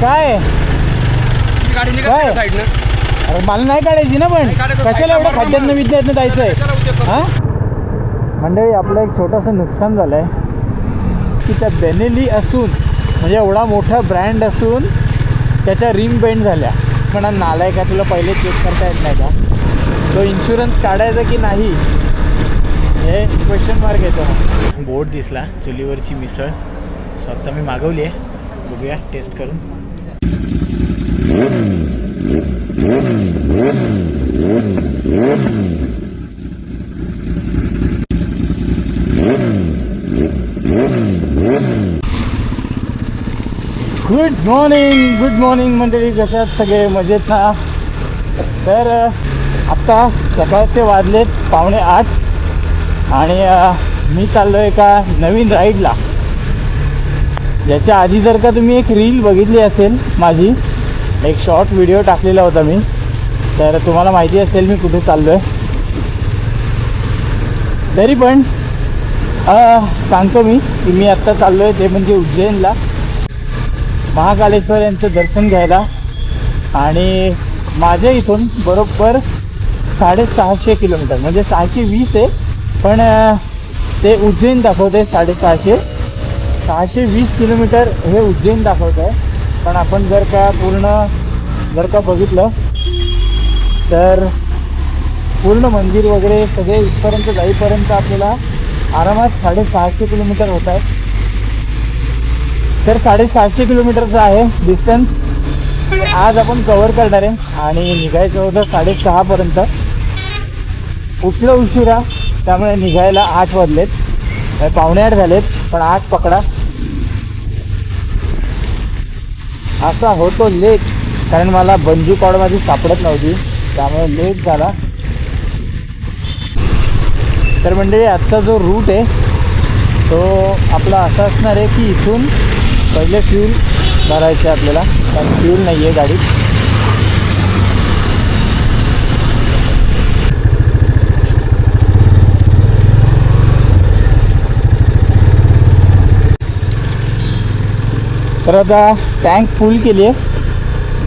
काय? ती गाडी निघत काय? साईडनं? अरे मला नाही काढायची ना पण. नाही काढायचं, कशाला एवढं साईडला खड्ड्यातनं मारून कशाला उद्योग करतो? हा? मंडळी आपलं एक छोटंसं नुकसान झालं आहे की त्या बेनेली असून म्हणजे एवढा मोठा ब्रँड असून त्याच्या रिम बेंड झाल्या. पण हा नालाय का तुला पहिले चेक करता येत नाही का? तो इन्शुरन्स काढायचा की नाही हे क्वेश्चन मार्क येतो. बोर्ड दिसला चुलीवरची मिसळ. स्वतः मी मागवली आहे. बघूया टेस्ट करून. गुड मॉर्निंग गुड मॉर्निंग मंडळी कशा सगळे मजेत ना? तर आत्ता सकाळचे वाजलेत पावणे आठ आणि मी चाललो आहे एका नवीन राईडला ज्याच्या आधी जर का तुम्ही एक रील बघितली असेल माझी एक शॉर्ट व्हिडिओ टाकलेला होता मी तर तुम्हाला माहिती असेल मी कुठे चाललो आहे तरी पण सांगतो मी की मी आत्ता चाललो आहे ते म्हणजे उज्जैनला. महाकालेश्वर यांचं दर्शन घ्यायला. आणि माझ्या इथून बरोबर साडेसहाशे किलोमीटर म्हणजे सहाशे वीस आहे पण ते उज्जैन दाखवते साडेसहाशे. सहाशे वीस किलोमीटर हे उज्जैन दाखवत आहे. पण आपण जर का पूर्ण जर का बघितलं तर पूर्ण मंदिर वगैरे सगळे इथपर्यंत जाईपर्यंत आपल्याला आरामात साडेसहाशे किलोमीटर होत आहे. तर साडेसहाशे किलोमीटरचं आहे डिस्टन्स आज आपण कवर करणार आहे आणि निघायचं होतं साडेसहापर्यंत उठलं उशिरा त्यामुळे निघायला आठ वाजलेत. पावणे आठ झालेत पण आठ पकडा. असा होतो लेट कारण मला बंजू कॉड माझी सापडत नव्हती त्यामुळे लेट झाला. तर म्हणजे आजचा जो रूट आहे तो आपला असा असणार आहे की इथून पहिले फ्यूल भरायचं आहे आपल्याला. कारण फ्यूल नाही आहे गाडीत. तर आता टँक फुल केली आहे.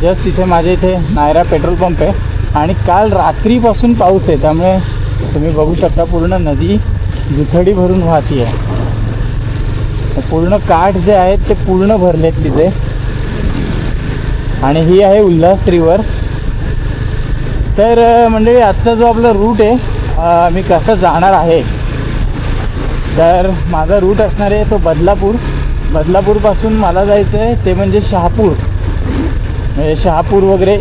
जस्ट इथे माझ्या इथे नायरा पेट्रोल पंप आहे. आणि काल रात्रीपासून पाऊस आहे. त्यामुळे तुम्ही बघू शकता पूर्ण नदी दुथडी भरून वाहती आहे. पूर्ण काठ जे आहेत ते पूर्ण भरलेत तिथे. आणि ही आहे उल्हास रिवर तर मंडळी आजचा जो आपला रूट आहे मी कसं जाणार आहे? तर माझा रूट असणार आहे तो बदलापूर. बदलापूरपासून मला जायचं आहे ते म्हणजे शहापूर. म्हणजे शहापूर वगैरे.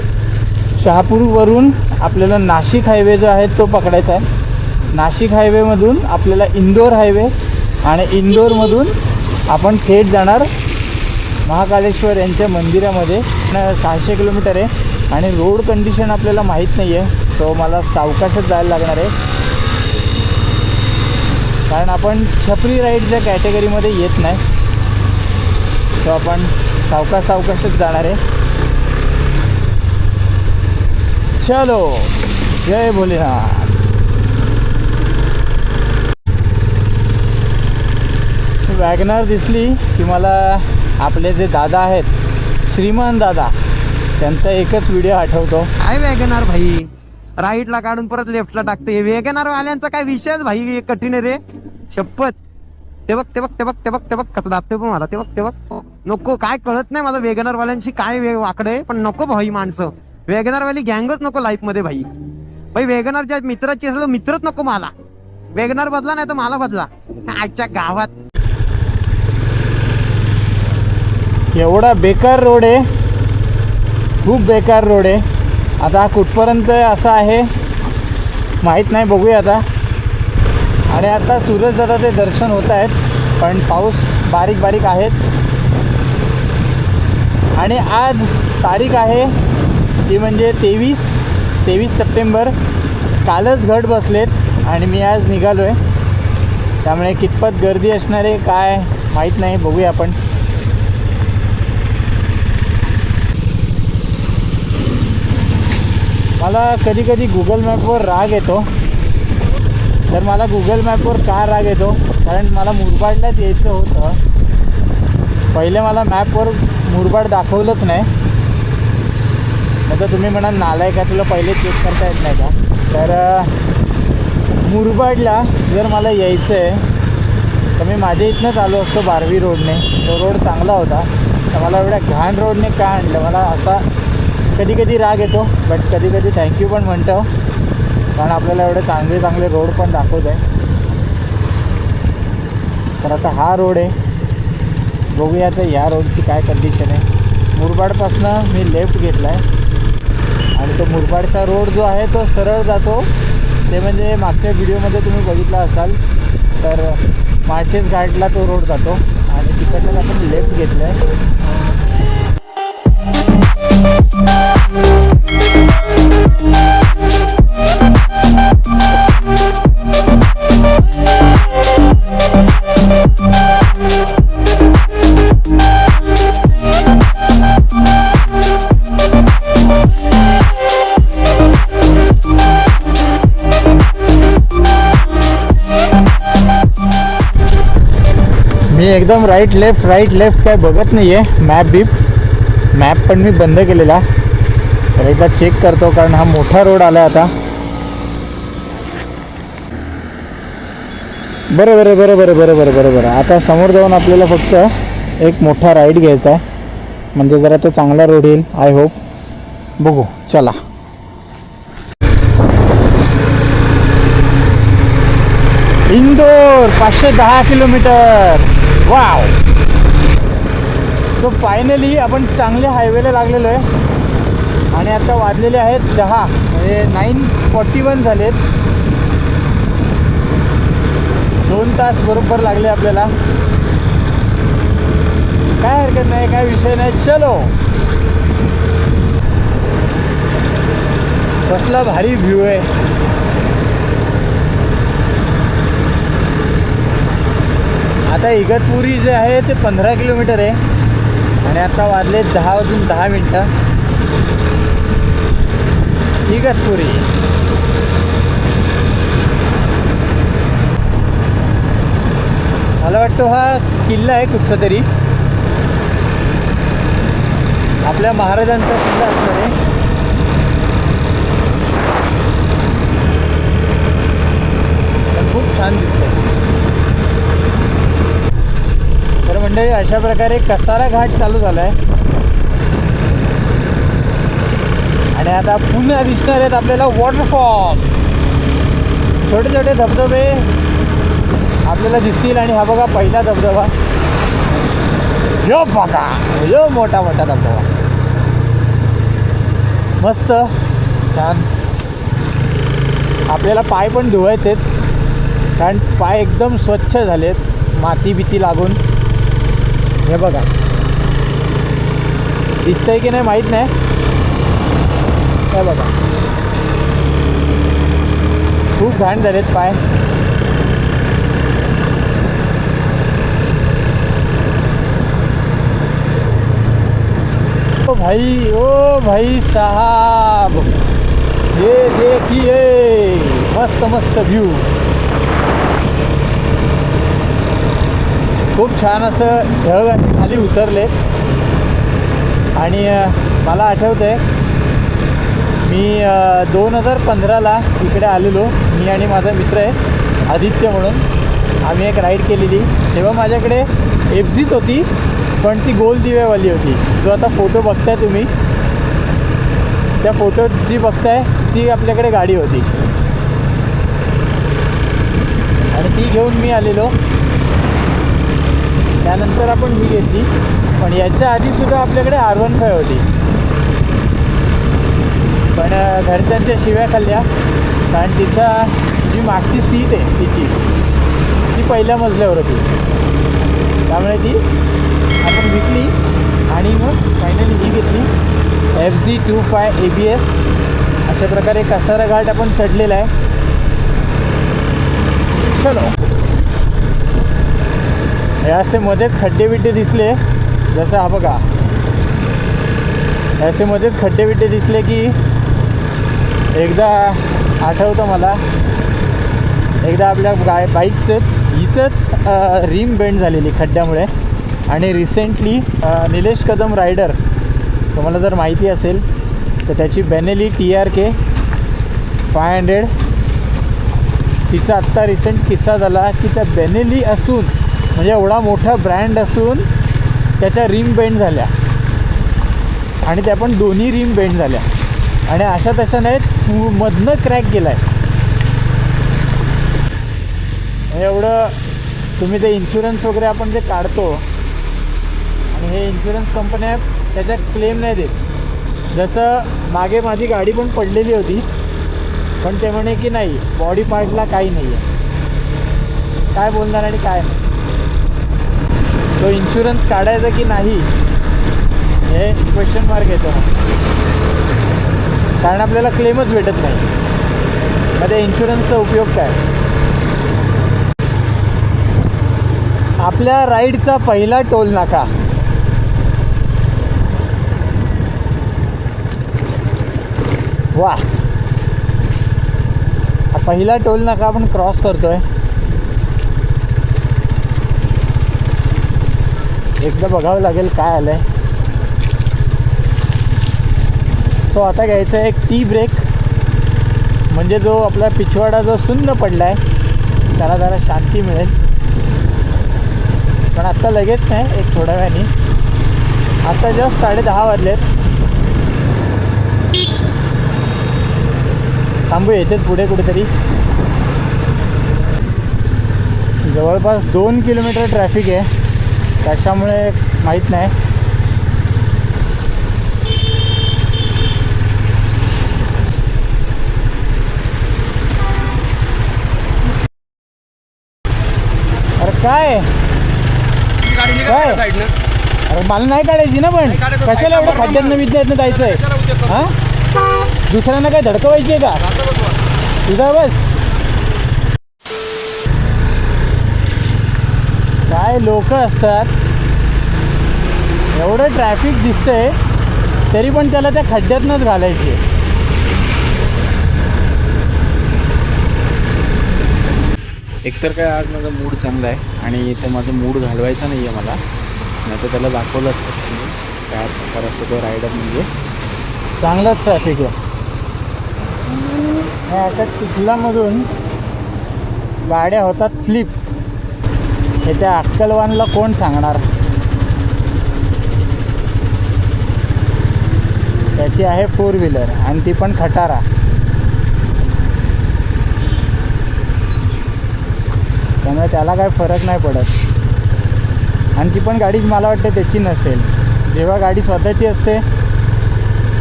शहापूरवरून आपल्याला नाशिक हायवे जो आहे तो पकडायचा आहे. नाशिक हायवेमधून आपल्याला इंदोर हायवे आणि इंदोरमधून आपण थेट जाणार महाकालेश्वर यांच्या मंदिरामध्ये. सहाशे किलोमीटर आहे आणि रोड कंडिशन आपल्याला माहीत नाही आहे तो मला सावकाशच जायला लागणार आहे. कारण आपण छपरी राईडच्या कॅटेगरीमध्ये येत नाही तो आपण सावकाश सावकाशच जाणार आहे. चलो जय भोलेनाथ. वॅगनार दिसली की मला आपले जे दादा आहेत श्रीमान दादा त्यांचा एकच व्हिडिओ आठवतो. काय वॅगनार भाई? राईटला काढून परत लेफ्टला टाकते. वॅगनार वाल्यांचा काय विषयच भाई कठीण आहे रे. शपथ. ते बघ ते बघ ते बघ ते बघ ते बघ कसं दाबते पण मला ते बघ ते बघ. नको काय कळत नाही माझं वेगनर वाल्यांशी काय वाकडे पण नको भाई माणसं. वेगनर वाली गँगच नको लाईफमध्ये भाई भाई वेगनरच्या मित्राची असलं मित्रच नको मला. वेगनर बदला नाही तर मला बदला. आजच्या गावात. एवढा बेकार रोड आहे. खूप बेकार रोड आहे. आता कुठपर्यंत असं आहे माहीत नाही बघूया आता. आणि आता सूरज दादाचे दर्शन होत आहेत पण पाऊस बारीक बारीक आहेच आणि आज तारीख आहे ती म्हणजे तेवीस तेवीस सप्टेंबर. कालच घट बसलेत आणि मी आज निघालो आहे त्यामुळे कितपत गर्दी असणार आहे काय माहीत नाही बघूया आपण. मला कधी कधी गुगल मॅपवर राग येतो. तर मला गुगल मॅपवर का राग येतो? कारण मला मुरबाडलाच यायचं होतं. पहिले मला मॅपवर मुरबाड दाखवलंच नाही. नाही तर तुम्ही म्हणाल नालाय का तुला पहिले चेक करता येत नाही का? तर मुरबाडला जर मला यायचं आहे तर मी माझ्या इथनंच आलो असतो बारवी रोडने. तो रोड चांगला होता. तर मला एवढ्या घाण रोडने का आणलं? मला असा कधी कधी राग येतो बट कधी कधी थँक्यू पण म्हणतो. कारण आपल्याला एवढे चांगले चांगले रोड पण दाखवत आहे. तर आता हा रोड आहे. बघूया तर या रोडची काय कंडिशन आहे. मुरबाडपासनं मी लेफ्ट घेतला आहे आणि तो मुरबाडचा रोड जो आहे तो सरळ जातो. ते म्हणजे मागच्या व्हिडिओमध्ये तुम्ही बघितला असाल. तर माळशेज घाटला तो रोड जातो. आणि तिकडनं आपण लेफ्ट घेतलं आहे एकदम राईट लेफ्ट राईट लेफ्ट काय बघत नाही आहे मॅप बीप मॅप पण मी बंद केलेला. तर एकदा चेक करतो कारण हा मोठा रोड आला आता. बरं बरं बरं बरं बरं बरं बरं बरं. आता समोर जाऊन आपल्याला फक्त एक मोठा राईड घ्यायचा आहे. म्हणजे जरा तो चांगला रोड येईल आय होप बघू चला. इंदोर पाचशे दहा किलोमीटर. वाव सो फायनली आपण चांगले हायवेला लागलेलो आहे. आणि आता वाजलेले आहेत दहा म्हणजे नाईन फॉर्टी वन झालेत. दोन तास बरोबर लागले आपल्याला. काय हरकत नाही काय विषय नाही. चलो. कसला भारी व्ह्यू आहे. आता इगतपुरी जे आहे ते पंधरा किलोमीटर आहे. आणि आता वाजले दहा वाजून दहा मिनटं. इगतपुरी. मला वाटतं हा किल्ला आहे कुठचा तरी. आपल्या महाराजांचा किल्ला असणार आहे. खूप छान दिसतं मंडळी अशा प्रकारे कसारा घाट चालू झाला आहे आणि आता पुन्हा दिसणार आहेत आपल्याला वॉटरफॉल छोटे छोटे धबधबे आपल्याला दिसतील आणि हा बघा पहिला धबधबा. यो बघा यो मोठा मोठा धबधबा. मस्त छान. आपल्याला पाय पण धुवायचेत कारण पाय एकदम स्वच्छ झालेत माती बिती लागून. हे, बघा. दिसतंय की नाही माहीत नाही. हे बघा. खूप घाण झालेत पाय. ओ भाई ओ भाई साहब. ये देखिए मस्त मस्त व्यू खूप छान असं ढग असे खाली उतरले. आणि मला आठवतं आहे मी दोन हजार पंधराला इकडे आलेलो मी आणि माझा मित्र आहे आदित्य म्हणून. आम्ही एक राईड केलेली. तेव्हा माझ्याकडे एफ जीच होती पण ती गोल दिव्यावाली होती. जो आता फोटो बघताय तुम्ही त्या फोटोत जी बघताय ती आपल्याकडे गाडी होती. आणि ती घेऊन मी आलेलो. त्यानंतर आपण ही घेतली. पण याच्या आधीसुद्धा आपल्याकडे आर वन फाय होती. पण घरच्यांच्या शिव्या खाल्ल्या. कारण तिचा जी मागची सीट आहे तिची ती पहिल्या मजल्यावर होती. त्यामुळे ती आपण विकली आणि मग फायनली ही घेतली. F Z two five A B S अशा प्रकारे कसारा घाट आपण चढलेला आहे. चलो. हे असे मध्येच खड्डे बिड्डे दिसले. जसं हा बघा. असे मध्येच खड्डे बिड्डे दिसले की एकदा आठवतं मला. एकदा आपल्या गाय बाईकचंच हिचंच रिम बेंड झालेली खड्ड्यामुळे. आणि रिसेंटली निलेश कदम रायडर तुम्हाला जर माहिती असेल तर त्याची Benelli T R K five hundred तिचा आत्ता रिसेंट किस्सा झाला की त्या बेनेली असून म्हणजे एवढा मोठा ब्रँड असून त्याच्या रिम बेंड झाल्या. आणि त्या पण दोन्ही रिम बेंड झाल्या. आणि अशा तशा नाही मधनं क्रॅक गेला आहे एवढं तुम्ही ते इन्शुरन्स वगैरे आपण जे काढतो आणि हे इन्शुरन्स कंपन्या त्याच्यात क्लेम नाही देत. जसं मागे माझी गाडी पण पडलेली होती पण ते म्हणे की नाही बॉडी पार्टला काही नाही आहे काय बोलणार आणि काय नाही. तो इन्शुरन्स काढायचा की नाही हे क्वेश्चन मार्क येतो कारण आपल्याला क्लेमच भेटत नाही. मग त्या इन्शुरन्सचा उपयोग काय? आपल्या राईडचा पहिला टोल नाका. वा पहिला टोल नाका आपण क्रॉस करतोय. एकदा बघावं लागेल काय आलंय. तो आता घ्यायचा आहे एक टी ब्रेक म्हणजे जो आपला पिछवाडा जो सुन्न पडला आहे त्याला जरा शांती मिळेल. पण आत्ता लगेच नाही एक थोड्या वेळाने. आता जस्ट साडे दहा वाजलेत. थांबू येतेच पुढे कुठेतरी. जवळपास दोन किलोमीटर ट्रॅफिक आहे. त्याच्यामुळे माहीत नाही. अरे काय? अरे मला नाही काढायची ना पण. कशाला एवढं खड्ड्यातनं विद्यार्थी जायचंय? हा? दुसऱ्यांना काय धडकवायची आहे का. तुझा बस. काय लोक असतात? एवढं ट्रॅफिक दिसतंय तरी पण त्याला त्या खड्ड्यातनंच घालायची एकतर काय आज माझा मूड चांगला आहे आणि इथे माझा मूड घालवायचा नाही आहे मला. नाही तर त्याला दाखवलं असतं काय प्रकार असतो तो रायडर म्हणजे. चांगलाच ट्रॅफिक आहे. आता चिखलामधून गाड्या होतात स्लिप हे त्या अक्कलवानला कोण सांगणार? त्याची आहे फोर व्हीलर आणि ती पण खटारा. त्यामुळे त्याला काय फरक नाही पडत. आणि ती पण गाडी मला वाटते त्याची नसेल. जेव्हा गाडी स्वतःची असते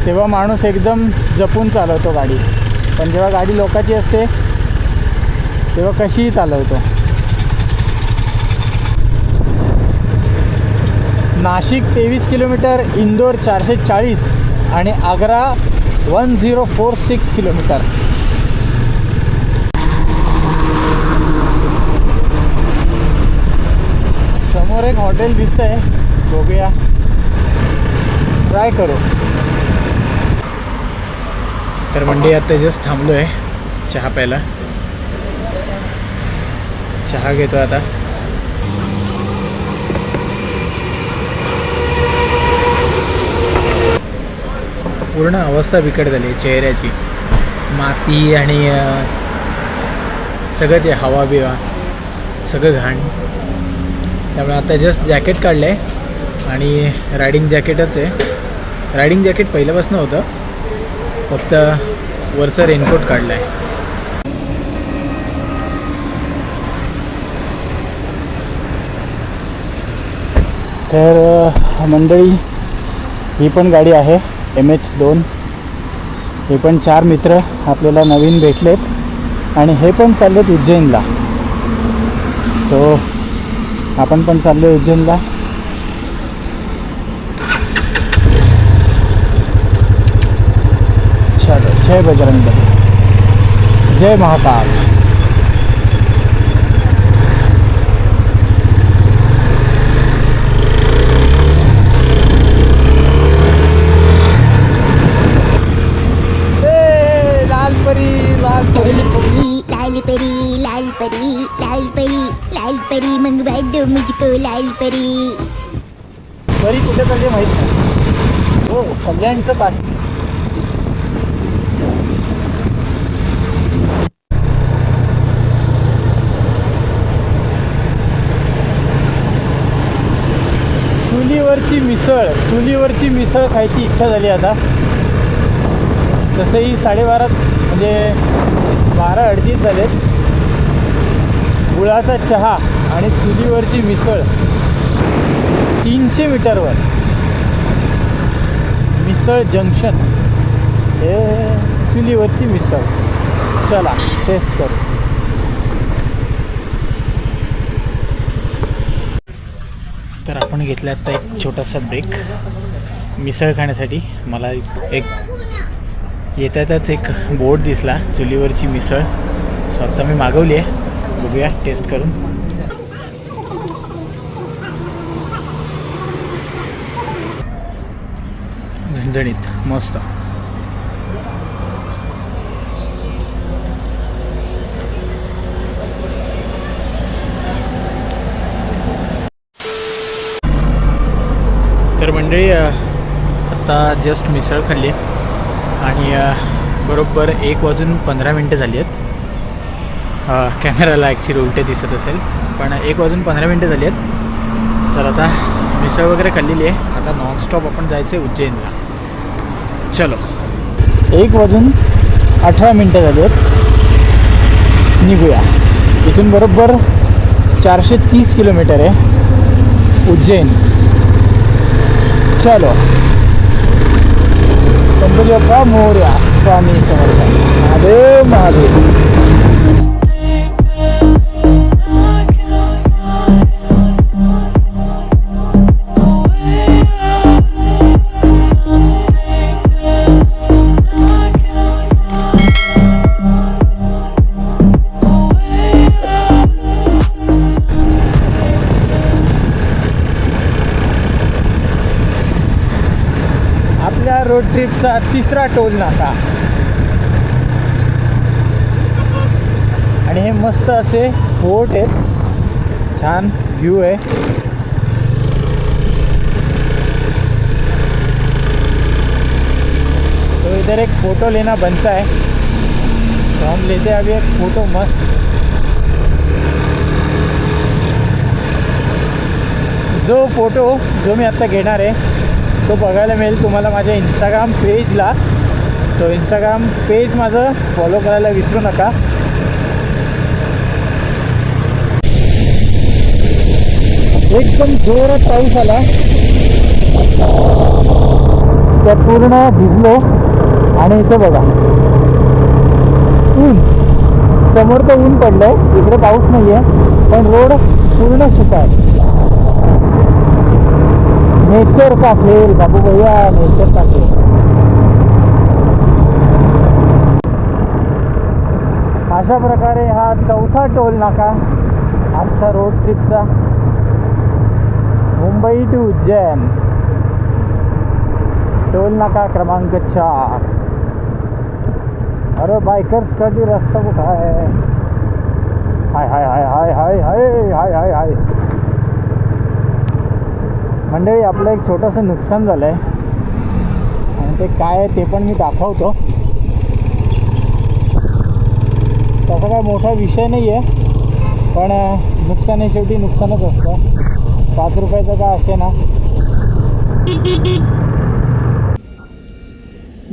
तेव्हा माणूस एकदम जपून चालवतो गाडी. पण जेव्हा गाडी लोकाची असते तेव्हा कशीही चालवतो. नाशिक तेवीस किलोमीटर इंदोर चारशे चाळीस आणि Agra one zero four six kilometre. समोर एक हॉटेल दिसतंय बघूया. ट्राय करू. तर मंडे आता जस्ट थांबलो आहे चहा प्यायला. चहा घेतो आता. पूर्ण अवस्था बिकट झाली आहे चेहऱ्याची. माती आणि सगळं ते हवा बिवा सगळं घाण. त्यामुळे आता जस्ट जॅकेट काढलं आहे आणि रायडिंग जॅकेटच आहे. रायडिंग जॅकेट पहिल्यापासून होतं फक्त वरचं रेनकोट काढलं आहे तर मंडळी ही पण गाडी आहे. एम एच दोन. हे पण चार मित्र आपल्याला नवीन भेटलेत. आणि हे पण चाललेत उज्जैनला. सो आपण पण चाललो उज्जैनला. चलो जय बजरंग जय महाकाल. सगळ्यांचं बाकी चुलीवरची मिसळ चुलीवरची मिसळ खायची इच्छा झाली आता. तसंही साडेबाराच म्हणजे बारा अडतीस झालेत. गुळाचा चहा आणि चुलीवरची मिसळ तीनशे मीटरवर. मिसळ जंक्शन. हे चुलीवरची मिसळ. चला टेस्ट करू. तर आपण घेतला आता एक छोटासा ब्रेक मिसळ खाण्यासाठी मला एक येतातच एक बोर्ड दिसला चुलीवरची मिसळ. स्वतः मी मागवली आहे. बघूया टेस्ट करून. झणझणीत मस्त. तर मंडळी आत्ता जस्ट मिसळ खाल्ली. आणि बरोबर एक वाजून पंधरा मिनटं झाली आहेत. कॅमेराला ॲक्च्युली उलटे दिसत असेल. पण एक वाजून पंधरा मिनटं झाली आहेत. तर आता मिसळ वगैरे खाल्लेली आहे. आता नॉनस्टॉप आपण जायचं आहे उज्जैनला. चलो। एक वाजून अठरा मिनटं झाली आहेत निघूया. इथून बरोबर चारशे तीस किलोमीटर आहे. उज्जैन. चलो. गणपती बाप्पा मोर्या स्वामी समर्थ. महादेव महादेव. आपल्या रोड ट्रिपचा तिसरा टोल नाका. आणि हे मस्त असे फोर्ट आहेत. छान व्ह्यू आहे. तो इधर एक फ़ोटो लेना बनता है. तो हम लेते हैं अभी एक फ़ोटो मस्त. जो फोटो जो मी आत्ता घेणार आहे तो बघायला मिळेल तुम्हाला माझ्या इंस्टाग्राम पेजला सो इंस्टाग्राम पेज माझं फॉलो करायला विसरू नका. एकदम जोरात पाऊस आला. त्या पूर्ण भिजलो. आणि इथं बघा. ऊन. समोर तर ऊन पडलंय. इकडे पाऊस नाहीये. पण रोड पूर्ण सुका आहे. नेचर का बाबू भैया नेचर का अशा प्रकारे हा चौथा टोल नाका आजच्या रोड ट्रिपचा मुंबई टू उज्जैन. टोल नाका क्रमांक चार. अरे बायकर्स कधी रस्ता कुठं आहे? हाय हाय हाय हाय हाय हाय हाय हाय हाय. मंडळी आपलं एक छोटंसं नुकसान झालं आहे आणि ते काय आहे ते पण मी दाखवतो. तसा काय मोठा विषय नाही आहे पण नुकसान हे शेवटी नुकसानच असतं. पाच रुपयाचं काय असे ना.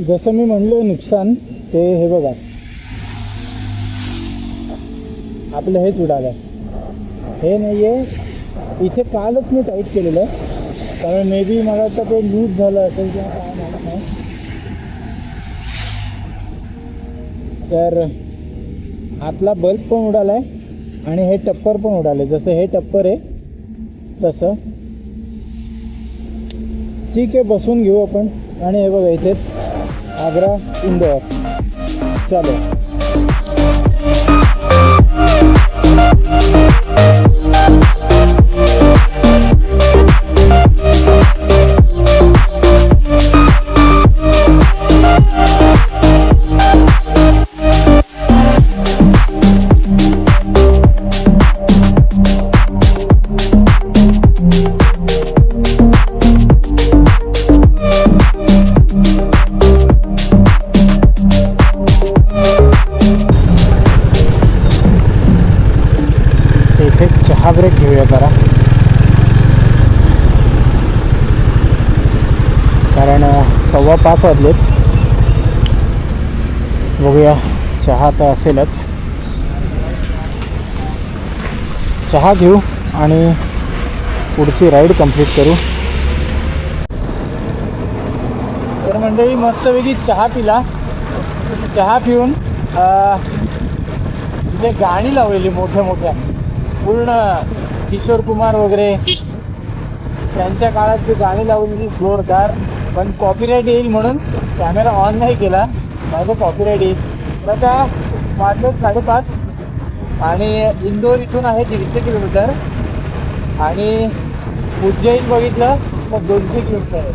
जसं मी म्हणलो नुकसान ते हे बघा. आपलं हेच उडालं. हे नाही आहे इथे कालच मी टाईट केलेलं. आहे कारण मे बी मला वाटतं ते लूज झालं असेल किंवा काय माहीत नाही. तर आतला बल्ब पण उडाला आहे आणि हे टप्पर पण उडाले. जसं हे टप्पर आहे तसं. ठीक आहे बसून घेऊ आपण. आणि हे बघा इथेच आग्रा इंदोर चालेल. वाजलेत बघूया चहा तर असेलच. चहा घेऊ आणि पुढची राईड कंप्लीट करू. तर मंडळी मस्तपैकी चहा पिला. चहा पिऊन तिथे गाणी लावलेली मोठ्या मोठ्या पूर्ण किशोर कुमार वगैरे त्यांच्या काळात ती गाणी लावलेली जोरदार. पण कॉपीराईट येईल म्हणून कॅमेरा ऑन नाही केला. माझं कॉपीराईट येईल. तर आता वाजलं साडेपाच. आणि इंदोर इथून आहे दीडशे किलोमीटर. आणि उज्जैन बघितलं तर दोनशे किलोमीटर आहे.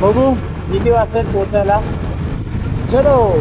बघू किती वाजतात पोचायला चलो!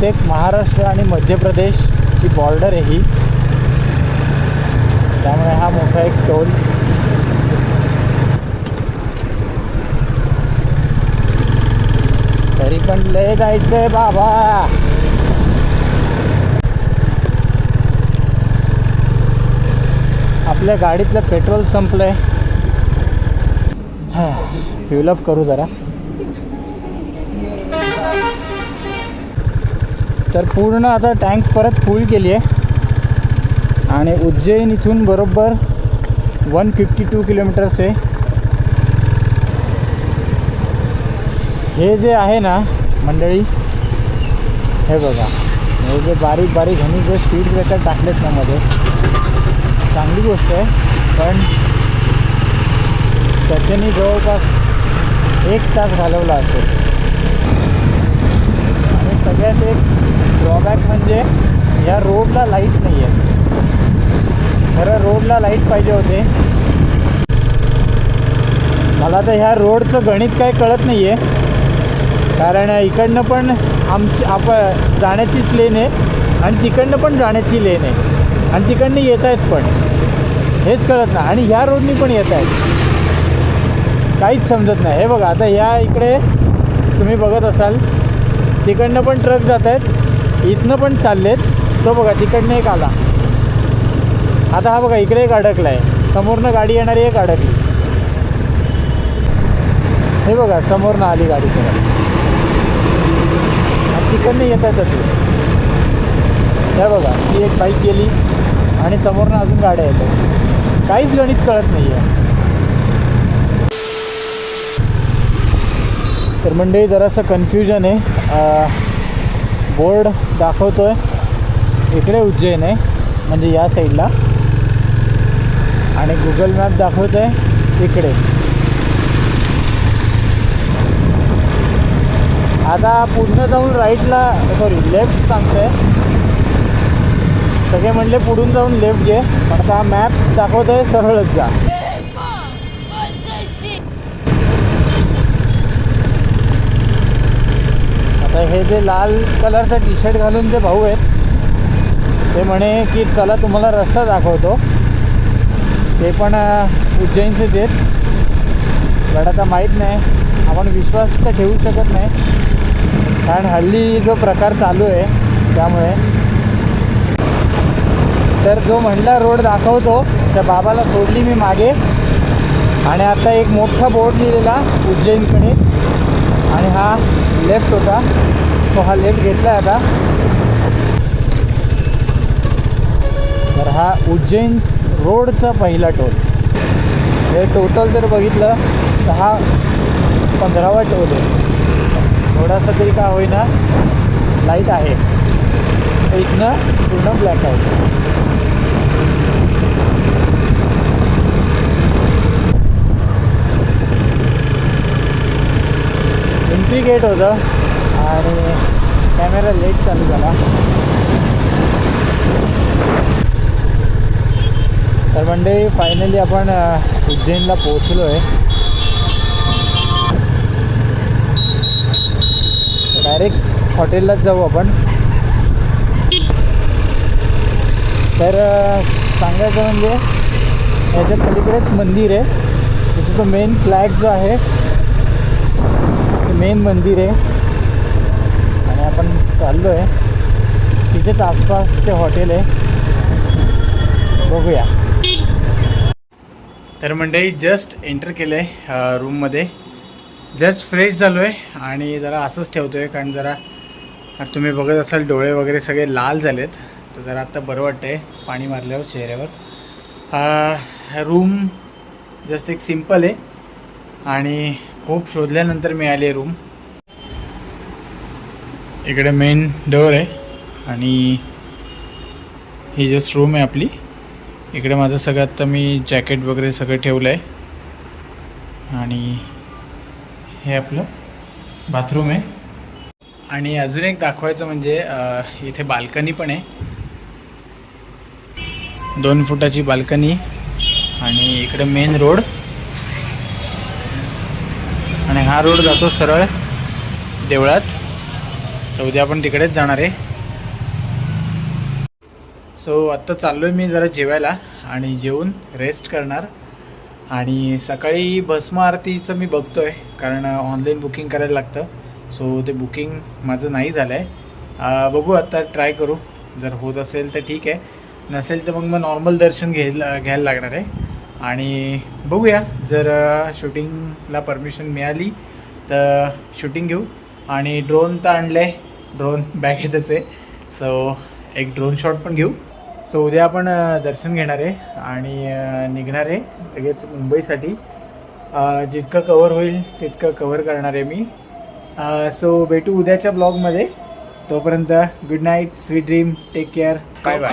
बहुतेक महाराष्ट्र आणि मध्य प्रदेशची बॉर्डर आहे ही. त्यामुळे हा मोठा एक टोल तरी पण लय जायचंय बाबा. आपल्या गाडीतलं पेट्रोल संपलंय. फ्युलअप करू जरा. तर पूर्ण आता टँक परत फुल केली आहे. आणि उज्जैन इथून बरोबर वन फिफ्टी टू किलोमीटर्स आहे. हे जे आहे ना मंडळी हे बघा. हे जे बारीक बारीक ह्यांनी जे स्पीड ब्रेकर टाकलेत ना मध्ये चांगली गोष्ट आहे. पण त्याच्यानी जवळपास एक तास घालवला असेल. सगळ्यात एक ड्रॉबॅक म्हणजे या रोडला लाइट नाही आहे खरं रोडला लाइट पाहिजे होते. मला तर ह्या रोडचं गणित काही कळत नाही आहे कारण इकडनं पण आमची आप जाण्याचीच लेन आहे आणि तिकडनं पण जाण्याची लेन आहे. आणि तिकडनं येत आहेत पण. हेच कळत नाही. आणि ह्या रोडनी पण येत आहेत. काहीच समजत नाही. हे बघा आता ह्या इकडे तुम्ही बघत असाल तिकडनं पण ट्रक जात आहेत. इथनं पण चाललेत. तो बघा तिकडनं एक आला. आता हा बघा इकडे एक अडकला आहे समोरनं गाडी येणारी एक अडकली. हे बघा समोरनं आली गाडी परत तिकडनं येत आहेत ते हे बघा ती एक बाईक गेली आणि समोरनं अजून गाड्या येत आहेत. काहीच गणित कळत नाही आहे तर मंडळी जरासं कन्फ्युजन आहे. बोर्ड दाखवतो आहे इकडे उज्जैन आहे म्हणजे या साईडला आणि गुगल मॅप दाखवतो आहे इकडे. आता पुढनं जाऊन राईटला सॉरी लेफ्ट सांगतोय. सगळे म्हणले पुढून जाऊन लेफ्ट घे. पण आता मॅप दाखवतो आहे सरळच जा. तर हे जे लाल कलरचं टी शर्ट घालून जे भाऊ आहेत ते म्हणे की चला तुम्हाला रस्ता दाखवतो. ते पण उज्जैनचेच आहेत. पण आता माहीत नाही. आपण विश्वास तर ठेवू शकत नाही. कारण हल्ली जो प्रकार चालू आहे त्यामुळे. तर जो म्हणला रोड दाखवतो त्या बाबाला सोडली मी मागे. आणि आता एक मोठा बोर्ड लिहिलेला उज्जैनकडे. आणि हा लेफ्ट होता तो हा लेफ्ट घेतला आता. तर हा उज्जैन रोडचा पहिला टोल. हे टोटल जर बघितलं तर हा पंधरावा टोल आहे. थोडासा तरी का होईना लाइट आहे. इथनं पूर्ण ब्लॅक आहे. एंट्री गेट होतं. आणि कॅमेरा लेट चालू झाला. तर म्हणजे फायनली आपण उज्जैनला पोहोचलो आहे डायरेक्ट हॉटेललाच जाऊ आपण. तर सांगायचं म्हणजे याच्या पलीकडेच मंदिर आहे. तिथे तो मेन फ्लॅग जो आहे मेन मंदिर आहे. आणि आपण चाललो आहे तिथेच आसपास ते हॉटेल आहे. बघूया. तर मंडळी जस्ट एंटर केलं आहे रूममध्ये जस्ट फ्रेश झालो आहे आणि जरा असंच ठेवतो आहे कारण जरा तुम्ही बघत असाल डोळे वगैरे सगळे लाल झालेत. तर जरा आत्ता बरं वाटतं आहे पाणी मारल्यावर चेहऱ्यावर. रूम जस्ट एक सिंपल आहे. आणि खूप शोधल्यानंतर मिळाली रूम. इकडे मेन डोअर आहे आणि ही जस्ट रूम आहे आपली. इकडे माझं सगळं आत्ता मी जॅकेट वगैरे सगळं ठेवलं आहे आणि हे आपलं बाथरूम आहे. आणि अजून एक दाखवायचं म्हणजे इथे बाल्कनी पण आहे. दोन फुटाची बाल्कनी आणि इकडे मेन रोड हा रोड जातो सरळ देवळात. तर उद्या आपण तिकडेच जाणार आहे. सो आत्ता चाललो आहे मी जरा जेवायला आणि जेवून रेस्ट करणार. आणि सकाळी भस्म आरतीचं मी बघतो आहे कारण ऑनलाईन बुकिंग करायला लागतं. सो ते बुकिंग माझं नाही झालं आहे बघू आत्ता ट्राय करू. जर होत असेल तर ठीक आहे. नसेल तर मग मग नॉर्मल दर्शन घ्यायला घ्यायला लागणार आहे. आणि बघूया जर शूटिंगला परमिशन मिळाली तर शूटिंग घेऊ. आणि ड्रोन तर आणलं आहे ड्रोन बॅगेजच आहे. सो एक ड्रोन शॉट पण घेऊ. सो उद्या आपण दर्शन घेणार आहे आणि निघणार आहे लगेच मुंबईसाठी. जितकं कवर होईल तितकं कवर करणार आहे मी. सो भेटू उद्याच्या ब्लॉगमध्ये तोपर्यंत good night sweet dream take care bye bye.